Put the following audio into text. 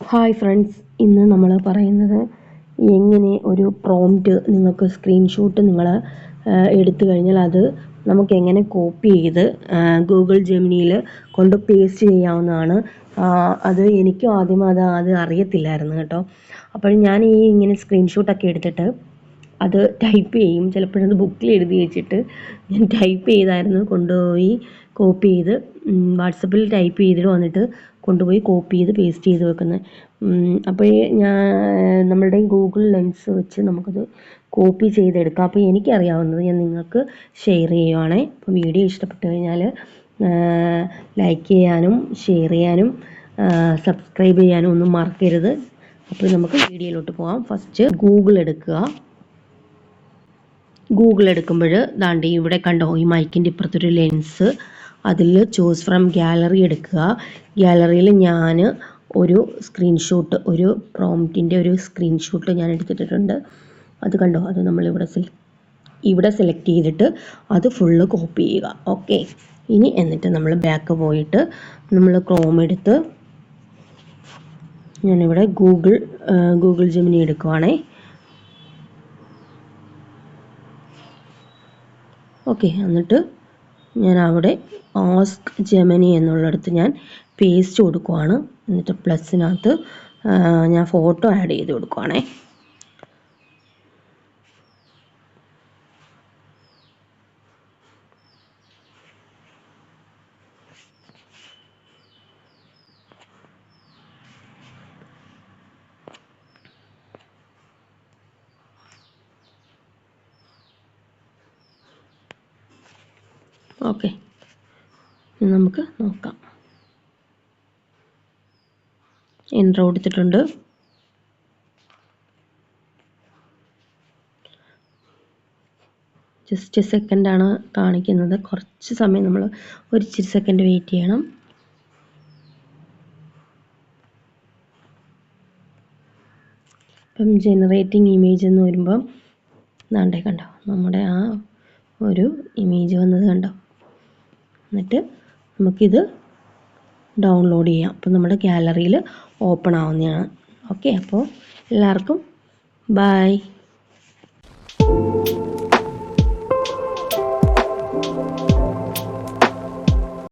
Hi friends ഇന്ന് നമ്മൾ പറയുന്നത് എങ്ങനെ ഒരു പ്രോംപ്റ്റ് നിങ്ങൾക്ക് സ്ക്രീൻഷോട്ട് നിങ്ങൾ എടുത്തു കഴിഞ്ഞാൽ അത് നമുക്ക് എങ്ങനെ കോപ്പി ചെയ്ത് ഗൂഗിൾ ജെമിനിയിൽ കൊണ്ട് പേസ്റ്റ് ചെയ്യാവുന്നതാണ്. അത് എനിക്കും ആദ്യം അത് അത് അറിയത്തില്ലായിരുന്നു കേട്ടോ. അപ്പോൾ ഞാൻ ഈ ഇങ്ങനെ സ്ക്രീൻഷോട്ടൊക്കെ എടുത്തിട്ട് അത് ടൈപ്പ് ചെയ്യും. ചിലപ്പോഴത് ബുക്കിൽ എഴുതി വെച്ചിട്ട് ഞാൻ ടൈപ്പ് ചെയ്തായിരുന്നു കൊണ്ടുപോയി കോപ്പി ചെയ്ത്. വാട്സപ്പിൽ ടൈപ്പ് ചെയ്തിട്ട് വന്നിട്ട് കൊണ്ടുപോയി കോപ്പി ചെയ്ത് പേസ്റ്റ് ചെയ്ത് വെക്കുന്നത് അപ്പോൾ ഞാൻ നമ്മളുടെ ഗൂഗിൾ ലെൻസ് വെച്ച് നമുക്കത് കോപ്പി ചെയ്തെടുക്കാം. അപ്പോൾ എനിക്കറിയാവുന്നത് ഞാൻ നിങ്ങൾക്ക് ഷെയർ ചെയ്യുവാണേ. അപ്പോൾ വീഡിയോ ഇഷ്ടപ്പെട്ട് കഴിഞ്ഞാൽ ലൈക്ക് ചെയ്യാനും ഷെയർ ചെയ്യാനും സബ്സ്ക്രൈബ് ചെയ്യാനും ഒന്നും മറക്കരുത്. അപ്പോൾ നമുക്ക് വീഡിയോയിലോട്ട് പോകാം ഫസ്റ്റ് ഗൂഗിൾ എടുക്കുക. ഗൂഗിൾ എടുക്കുമ്പോൾ ദാണ്ടി ഇവിടെ കണ്ടോ? ഈ മൈക്കിന്റെ ഇപ്പുറത്തൊരു ലെൻസ് അതിൽ ചൂസ് ഫ്രം ഗാലറി എടുക്കുക. ഗാലറിയിൽ ഞാൻ ഒരു സ്ക്രീൻഷോട്ട് ഒരു പ്രോംപ്റ്റിന്റെ ഒരു സ്ക്രീൻഷോട്ട് ഞാൻ എടുത്തിട്ടുണ്ട് അത് കണ്ടോ? അത് നമ്മളിവിടെ സെലക്ട് ഇവിടെ സെലക്ട് ചെയ്തിട്ട് അത് ഫുള്ള് കോപ്പി ചെയ്യുക. ഓക്കെ ഇനി എന്നിട്ട് നമ്മൾ ബാക്ക് പോയിട്ട് നമ്മൾ ക്രോം എടുത്ത് ഞാനിവിടെ ഗൂഗിൾ ഗൂഗിൾ ജെമിനി എടുക്കുവാണേ. ഓക്കെ എന്നിട്ട് ഞാൻ അവിടെ ആസ്ക് ജെമനി എന്നുള്ളിടത്ത് ഞാൻ പേസ്റ്റ് കൊടുക്കുവാണ്. എന്നിട്ട് പ്ലസിനകത്ത് ഞാൻ ഫോട്ടോ ആഡ് ചെയ്ത് കൊടുക്കുവാണേ. ഓക്കെ. നമുക്ക് നോക്കാം. എന്റർ കൊടുത്തിട്ടുണ്ട്. ജസ്റ്റ് സെക്കൻഡാണ് കാണിക്കുന്നത്. കുറച്ച് സമയം നമ്മൾ ഒരു ഇച്ചിരി സെക്കൻഡ് വെയിറ്റ് ചെയ്യണം. ഇപ്പം ജനറേറ്റിംഗ് ഇമേജ് എന്ന് വരുമ്പം ദാണ്ടേ കണ്ടോ? നമ്മുടെ ആ ഒരു ഇമേജ് വന്നത് കണ്ടോ? എന്നിട്ട് നമുക്കിത് ഡൗൺലോഡ് ചെയ്യാം. അപ്പോൾ നമ്മുടെ ഗാലറിയിൽ ഓപ്പൺ ആവുന്നതാണ്. ഓക്കെ അപ്പോൾ എല്ലാവർക്കും ബൈ